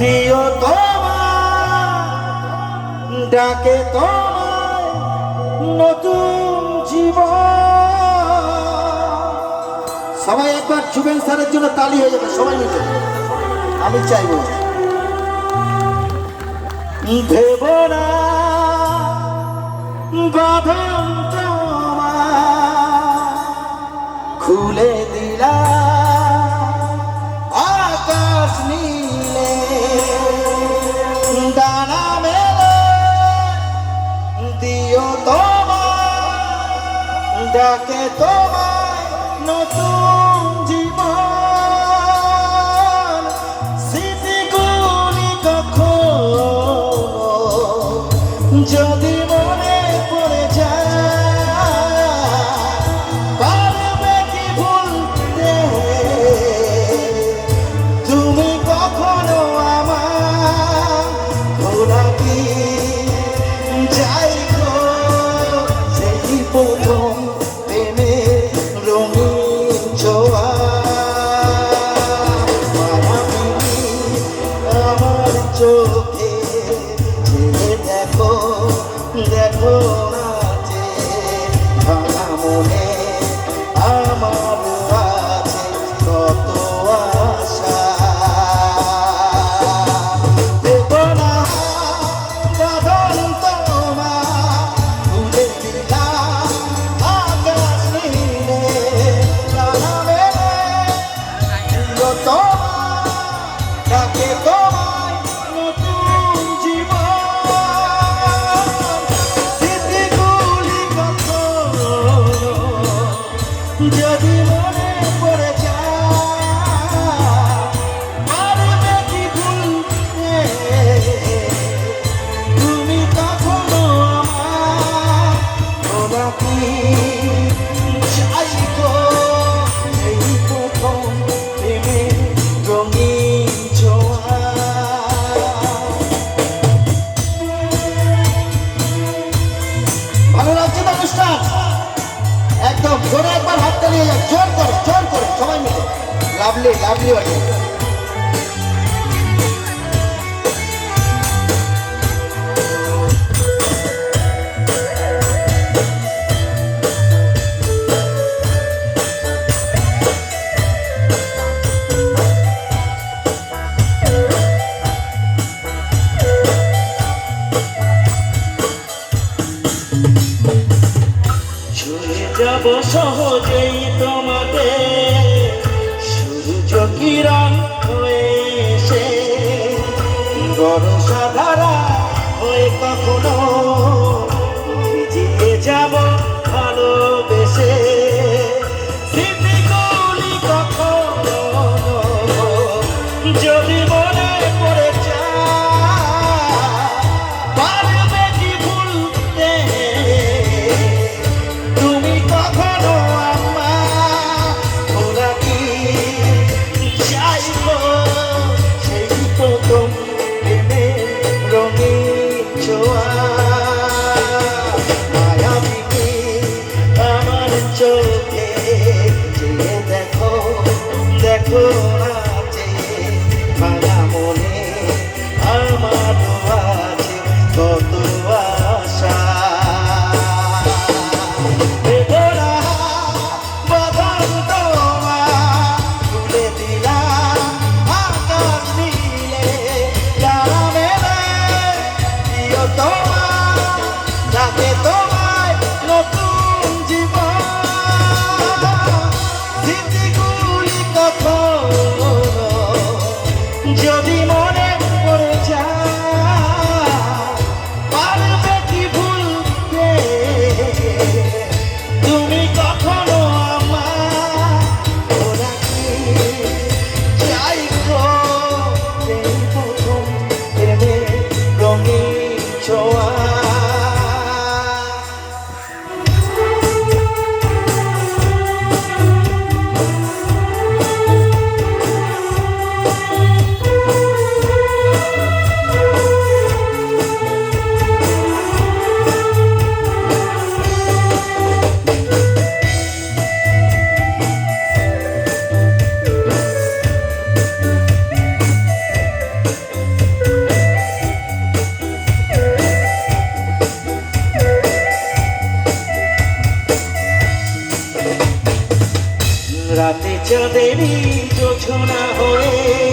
দিও তোমার ডাকে তোমায় নতুন জীবন। সবাই একবার জুবেন স্যারের জন্য তালি হয়ে যাবে, সবাই মিলে। আমি চাইব দেব না, বাঁধন তোমার ডাকে তোমায় নতুন জীবন। স্মৃতিগুলি কখনো যদি চোখে দেখো দেখো। জোর করে জোর করে সবাই মিলে। লাভলি লাভলি বাড়ি যাব সহজেই তোমাকে সূর্য কিরণ হয়ে এসে ধারা হয়ে কখনো ভিজিয়ে যাব ভালোবেসে। যদি মনে পড়ে যায় চোখে চাঁদেরই যোছনা হয়ে